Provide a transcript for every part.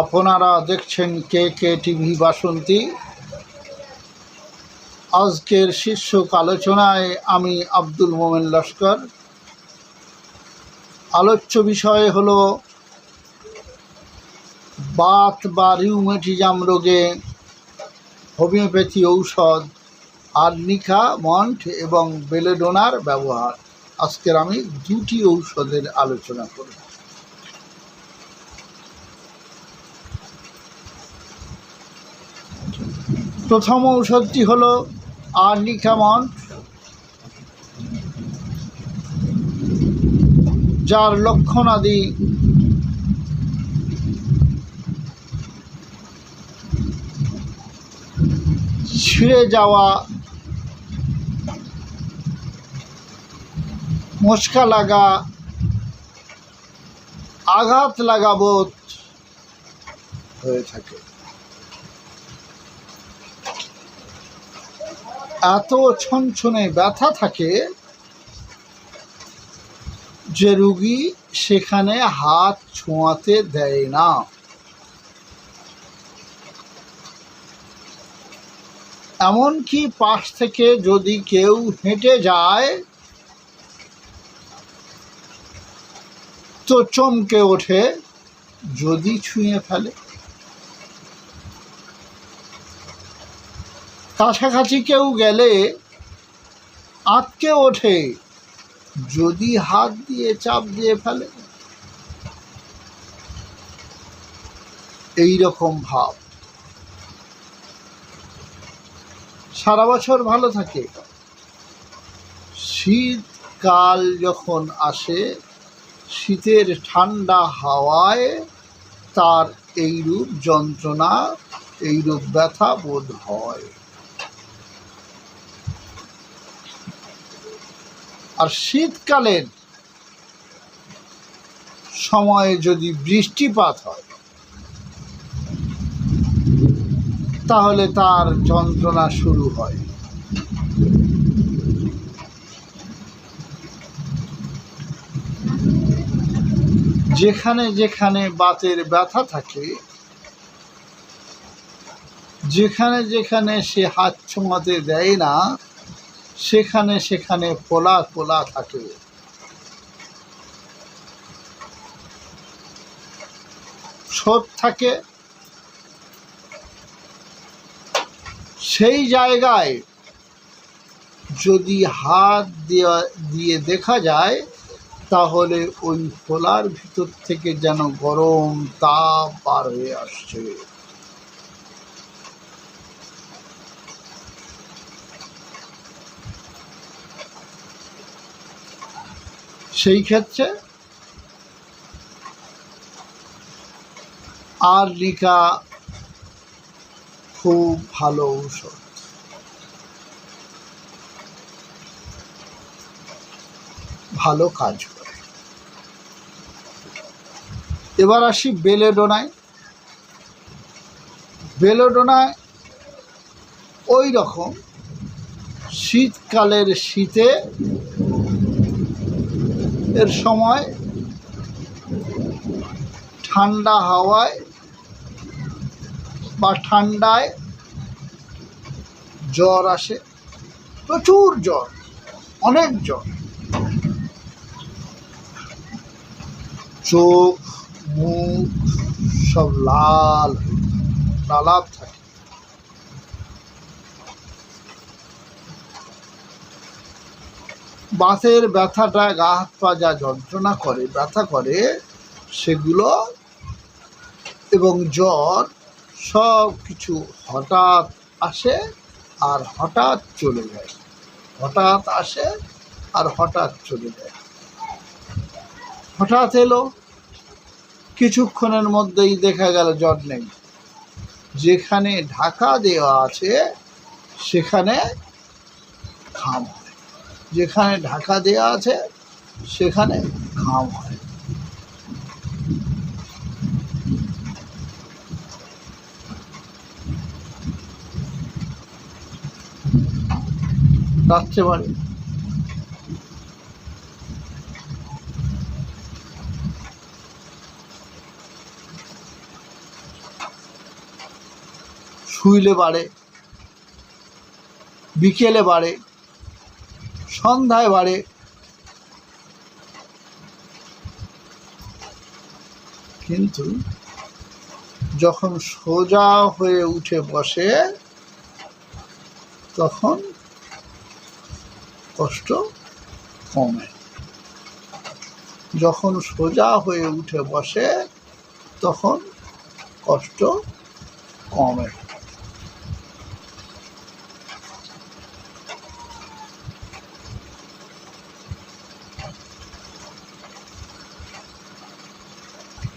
আপনারা দেখছেন কে কে টিভি বাসন্তী। আজকের শীর্ষক আলোচনায় আমি আব্দুল মোমেন লস্কর। আলোচ্য বিষয় হলো, বাত বা রিউমেটিজাম রোগে হোমিওপ্যাথি ঔষধ আর্নিকা মন্ট এবং বেলেডোনার ব্যবহার। আজকের আমি দুটি ঔষধের আলোচনা করব। প্রথম ঔষধটি হলো আর্নিকামন, যার লক্ষণাদি ছিঁড়ে যাওয়া মচকা লাগা, আঘাত লাগা বোধ হয়ে থাকে। এত ছনছনে ব্যথা থাকে যে রুগী সেখানে হাত ছোঁয়াতে দেয় না। এমনকি পাশ থেকে যদি কেউ হেঁটে যায়, তো চমকে ওঠে, যদি ছুঁয়ে ফেলে। কাছাকাছি কেউ গেলে আটকে ওঠে, যদি হাত দিয়ে চাপ দিয়ে ফেলে। এই রকম ভাব। সারা বছর ভালো থাকে। শীতকাল যখন আসে, শীতের ঠান্ডা হাওয়ায় তার এইরূপ যন্ত্রণা, এইরূপ ব্যথা বোধ হয়। আর শীতকালের সময়ে যদি বৃষ্টিপাত হয়, তাহলে তার যন্ত্রণা শুরু হয়। যেখানে যেখানে বাতের ব্যথা থাকে, যেখানে যেখানে সে হাত ছোঁয়াতে দেয় না সেখানে সেখানে পোলা পোলা থাকে। ছোপ থাকে। সেই জায়গায় যদি হাত দেওয়া, দিয়ে দেখা যায়, তাহলে ওই ফোলার ভিতর থেকে যেন গরম তাপ বার হয়ে আসছে। সেই ক্ষেত্রে আর লিকা খুব ভালো ঔষধ। ভালো কাজ করে। এবার আসি বেলেডোনায়। বেলেডোনায় ওই রকম শীতকালের শীতে এর সময় ঠান্ডা হাওয়ায় বা ঠান্ডায় জ্বর আসে। প্রচুর জ্বর, অনেক জ্বর। চোখ, মুখ সব লাল লালাপ থাকে। বাতের ব্যথাটা গা হাত পা যা যন্ত্রণা করে, ব্যথা করে, সেগুলো এবং জ্বর সব কিছু হঠাৎ আসে আর হঠাৎ চলে যায়। হঠাৎ আসে আর হঠাৎ চলে যায়। হঠাৎ এলো। কিছুক্ষণের মধ্যেই দেখা গেল জ্বর নেই। যেখানে ঢাকা দেওয়া আছে, সেখানে হয় যেখানে ঢাকা দেয়া আছে সেখানে ঘাম হয়। রাত্রেবারে শুইলে বাড়ে বিকেলে বাড়ে সন্ধ্যায় বাড়ে। কিন্তু যখন সোজা হয়ে উঠে বসে, তখন কষ্ট কমে। যখন সোজা হয়ে উঠে বসে, তখন কষ্ট কমে।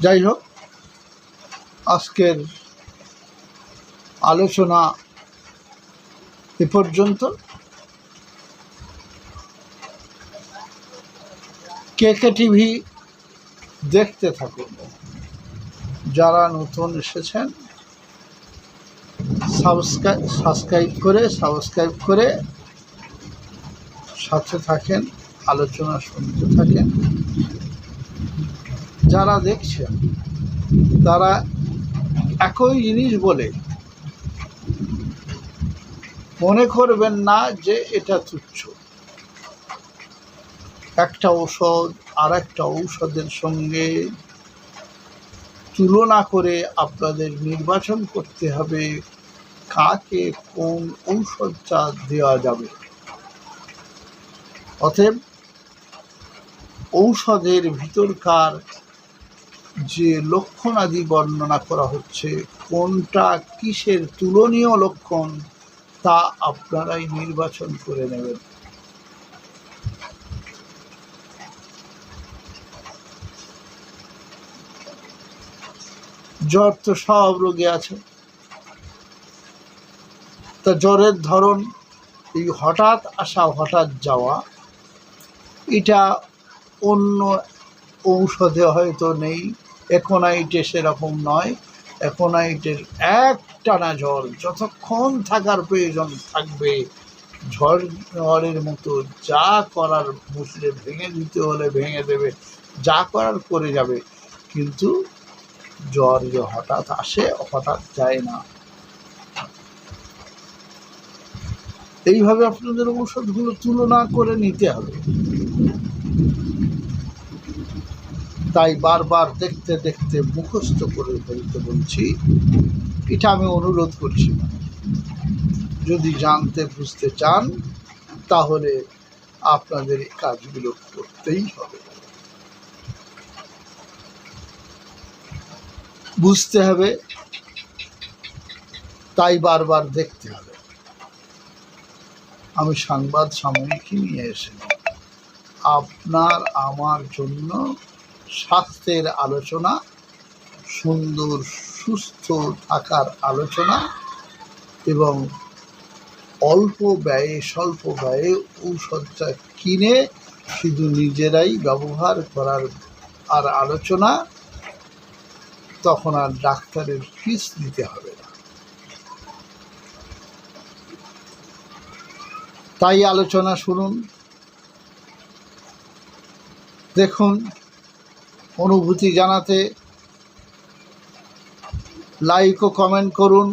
যাই হোক আজকের আলোচনা এ পর্যন্ত। কে কে টিভি দেখতে থাকুন, যারা নতুন এসেছেন সাবস্ক্রাইব সাবস্ক্রাইব করে সাবস্ক্রাইব করে সাথে থাকেন, আলোচনা শুনতে থাকেন। যারা দেখছেন তারা একই জিনিস বলে, মনে করবেন না যে এটা তুচ্ছ। একটা ঔষধ আর একটা ঔষধের সঙ্গে তুলনা করে আপনাদের নির্বাচন করতে হবে, কাকে কোন ঔষধটা দেওয়া যাবে। অতএব ঔষধের ভিতরকার যে লক্ষণাদি বর্ণনা করা হচ্ছে, কোনটা কিসের তুলনীয় লক্ষণ, তা আপনারাই নির্বাচন করে নেবেন। জ্বর তো সব রোগে আছে। তা জ্বরের ধরন, এই হঠাৎ আসা, হঠাৎ যাওয়া, এটা অন্য ঔষধে হয়তো নেই। একোনাইটে সেরকম নয়। একোনাইটের একটানা জ্বর যতক্ষণ থাকার প্রয়োজন থাকবে, ঝড়, ঝড়ের মতো যা করার মুসলে ভেঙে দিতে হলে ভেঙে দেবে, যা করার করে যাবে। কিন্তু জ্বর যে হঠাৎ আসে, হঠাৎ যায় না। এইভাবে আপনাদের ঔষধগুলো তুলনা করে নিতে হবে। তাই বারবার দেখতে দেখতে মুখস্থ করে ফেলতে বলছি, এটা আমি অনুরোধ করছি না। যদি জানতে বুঝতে চান, তাহলে আপনাদের এই কাজগুলো করতেই হবে। বুঝতে হবে, তাই বারবার দেখতে হবে। আমি সংবাদ সাময়িকী নিয়ে এসেছি। আপনার, আমার জন্য স্বাস্থ্যের আলোচনা, সুন্দর, সুস্থ থাকার আলোচনা এবং অল্প ব্যয়ে, স্বল্প ব্যয়ে ঔষধটা কিনে শুধু নিজেরাই ব্যবহার করার আর আলোচনা, তখন আর ডাক্তারের ফিস দিতে হবে না। তাই আলোচনা শুনুন। দেখুন অনুভূতি জানাতে লাইক ও কমেন্ট করুন।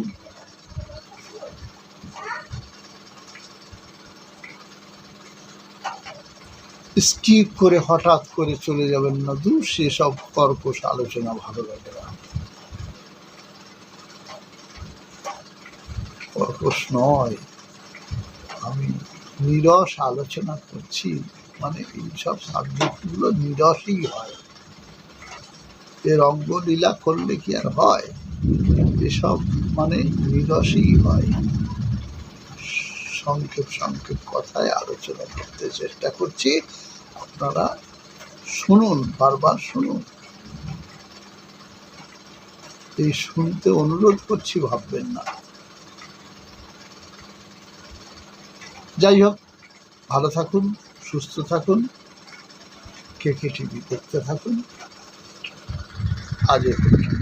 স্কিপ করে হঠাৎ করে চলে যাবেন না। দূর সেসব কর্কশ আলোচনা ভালো লাগে না কর্কশ নয়, আমি নিরস আলোচনা করছি। মানে এইসব সাবজেক্টগুলো নিরসই হয়। এর অঙ্গলীলা করলে কি আর হয়? এসব মানে নিরসই হয়। সংক্ষেপ সংক্ষেপ কথায় আলোচনা করতে চেষ্টা করছি। আপনারা শুনুন, বারবার শুনুন। এই শুনতে অনুরোধ করছি, ভাববেন না। যাই হোক, ভালো থাকুন, সুস্থ থাকুন, কে কে টিভি দেখতে থাকুন। আজ এ পর্যন্ত